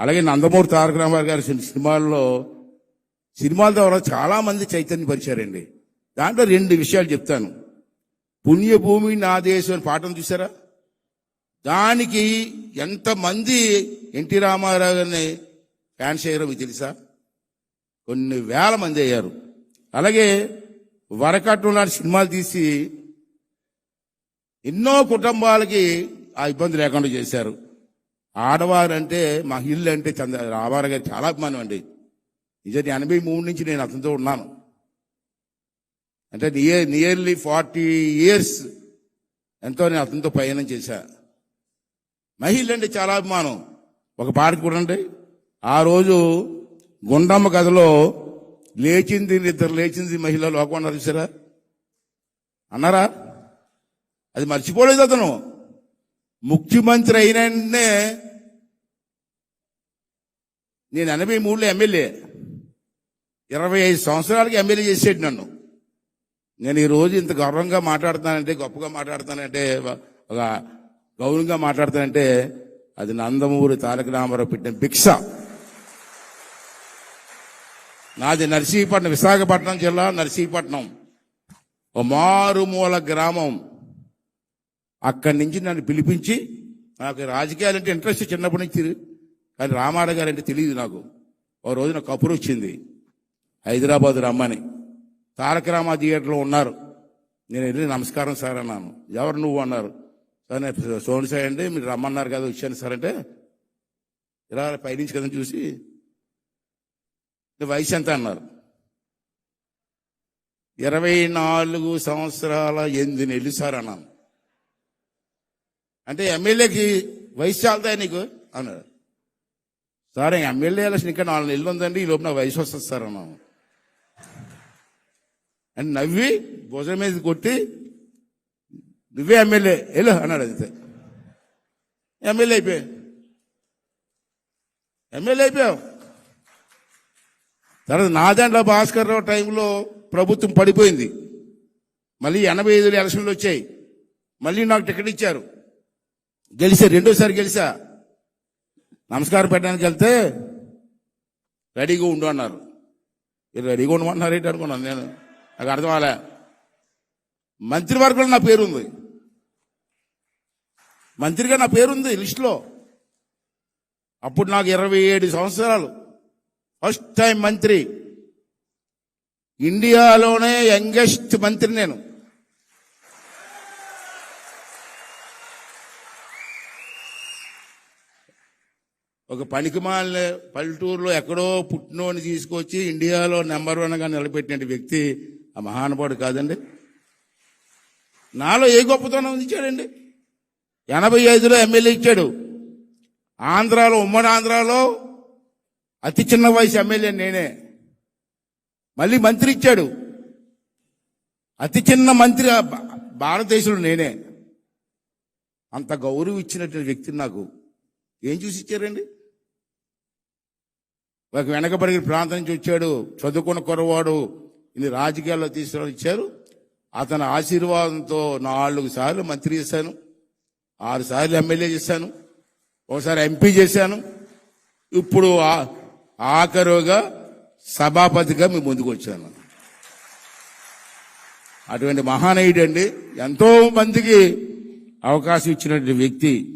అలాగే నందమూరి తారక రామారావు గారి సినిమాల్లో సినిమాల ద్వారా చాలా మంది చైతన్యపరిచారండి. దాంట్లో రెండు విషయాలు చెప్తాను. పుణ్యభూమి నా దేశం అని పాఠం చూసారా దానికి ఎంతమంది ఎన్టీ రామారావు గారిని ఫ్యాన్స్ అయ్యారో మీకు తెలుసా? కొన్ని వేల మంది అయ్యారు. అలాగే వరకట్నం లాంటి సినిమాలు తీసి ఎన్నో కుటుంబాలకి ఆ ఇబ్బంది లేకుండా చేశారు. ఆడవారు అంటే మహిళ అంటే చంద్ర రామారావు గారు చాలా అభిమానం అండి. నిజాన్ని ఎనభై మూడు నుంచి నేను అతనితో ఉన్నాను. అంటే నియర్ నియర్లీ ఫార్టీ ఇయర్స్ ఎంతో నేను అతనితో ప్రయాణం చేశా. మహిళ అంటే చాలా అభిమానం. ఒక పాట చూడండి ఆ రోజు గుండమ్మ కథలో లేచింది ఇద్దరు లేచింది మహిళ లోకం అన్నారు చూసారా? అన్నారా? అది మర్చిపోలేదు అతను. ముఖ్యమంత్రి అయిన వెంటనే నేను ఎనభై మూడులో ఎమ్మెల్యే. ఇరవై ఐదు సంవత్సరాలకి ఎమ్మెల్యే చేసేది నన్ను. నేను ఈ రోజు ఇంత గౌరవంగా మాట్లాడుతానంటే గొప్పగా మాట్లాడుతానంటే ఒక గౌరవంగా మాట్లాడుతానంటే అది నందమూరి తారక రామారావు పెట్టిన భిక్ష. నాది నర్సీపట్నం విశాఖపట్నం జిల్లా నర్సీపట్నం. ఓ మారుమూల గ్రామం. అక్కడి నుంచి నన్ను పిలిపించి నాకు రాజకీయాలంటే ఇంట్రెస్ట్ చిన్నప్పటి నుంచి కానీ రామారావు గారు అంటే తెలియదు నాకు. ఓ రోజు నాకు కబురు వచ్చింది. హైదరాబాద్ రమ్మని. తారక రామా థియేటర్లో ఉన్నారు. నేను వెళ్ళి నమస్కారం సార్ అన్నాను. ఎవరు నువ్వు అన్నారు. సార్ నేను సోని సార్ అండి మీరు రమ్మన్నారు కదా వచ్చాను సార్ అంటే ఇలా పైనుంచి కదా చూసి వయసు ఎంత? అన్నారు. ఇరవై నాలుగు సంవత్సరాల ఎనిమిది నెలలు సార్ అన్నాను. అంటే ఎమ్మెల్యేకి వయసు చాలుతాయి నీకు? అన్నాడు. సార్ ఎమ్మెల్యే ఎలక్షన్ ఇంకా నాలుగు నెలలు ఉందండి ఈ లోపు నా వయసు వస్తుంది సార్ అన్నాము. అని నవ్వి భుజం మీద కొట్టి నువ్వే ఎమ్మెల్యే వెళ్ళు అన్నాడు అయితే ఎమ్మెల్యే అయిపోయా ఎమ్మెల్యే అయిపోయావు. తర్వాత నాదాంట్లో భాస్కర్ రావు టైంలో ప్రభుత్వం పడిపోయింది. మళ్ళీ ఎనభై ఐదు ఎలక్షన్లు వచ్చాయి. మళ్ళీ నాకు టికెట్ ఇచ్చారు. గెలిచా రెండోసారి గెలిచా. నమస్కారం పెట్టడానికి వెళ్తే రెడీగా ఉండు అన్నారు. రెడీగా ఉండమన్నారు ఏంటి అనుకున్నాను నేను. నాకు అర్థం అలా మంత్రివర్గంలో నా పేరు ఉంది మంత్రిగా నా పేరుంది లిస్టులో. అప్పుడు నాకు ఇరవై ఏడు సంవత్సరాలు. ఫస్ట్ టైం మంత్రి. ఇండియాలోనే యంగెస్ట్ మంత్రి నేను. ఒక పనికిమాలిన పల్లెటూరులో ఎక్కడో పుట్టినోని తీసుకొచ్చి ఇండియాలో నెంబర్ వన్గా నిలబెట్టిన వ్యక్తి ఆ మహానుభావుడు కాదండి. నాలో ఏ గొప్పతనం ఇచ్చాడండి ఎనభై ఐదులో ఎమ్మెల్యే ఇచ్చాడు. ఆంధ్రాలో ఉమ్మడి ఆంధ్రాలో అతి చిన్న వయసు ఎమ్మెల్యే నేనే. మళ్ళీ మంత్రి ఇచ్చాడు. అతి చిన్న మంత్రి భారతదేశంలో నేనే. అంత గౌరవం ఇచ్చినటువంటి వ్యక్తి నాకు. ఏం చూసి ఇచ్చారండి? ఒక వెనకబడిన ప్రాంతం నుంచి వచ్చాడు చదువుకున్న కురవాడు ఇది రాజకీయాల్లో తీసుకుని ఇచ్చారు. అతని ఆశీర్వాదంతో నాలుగు సార్లు మంత్రి చేశాను ఆరు సార్లు ఎమ్మెల్యే చేశాను ఒకసారి ఎంపీ చేశాను. ఇప్పుడు ఆఖరుగా సభాపతిగా మీ ముందుకు వచ్చాను. అటువంటి మహానయుడు అండి ఎంతో మందికి అవకాశం ఇచ్చినటువంటి వ్యక్తి.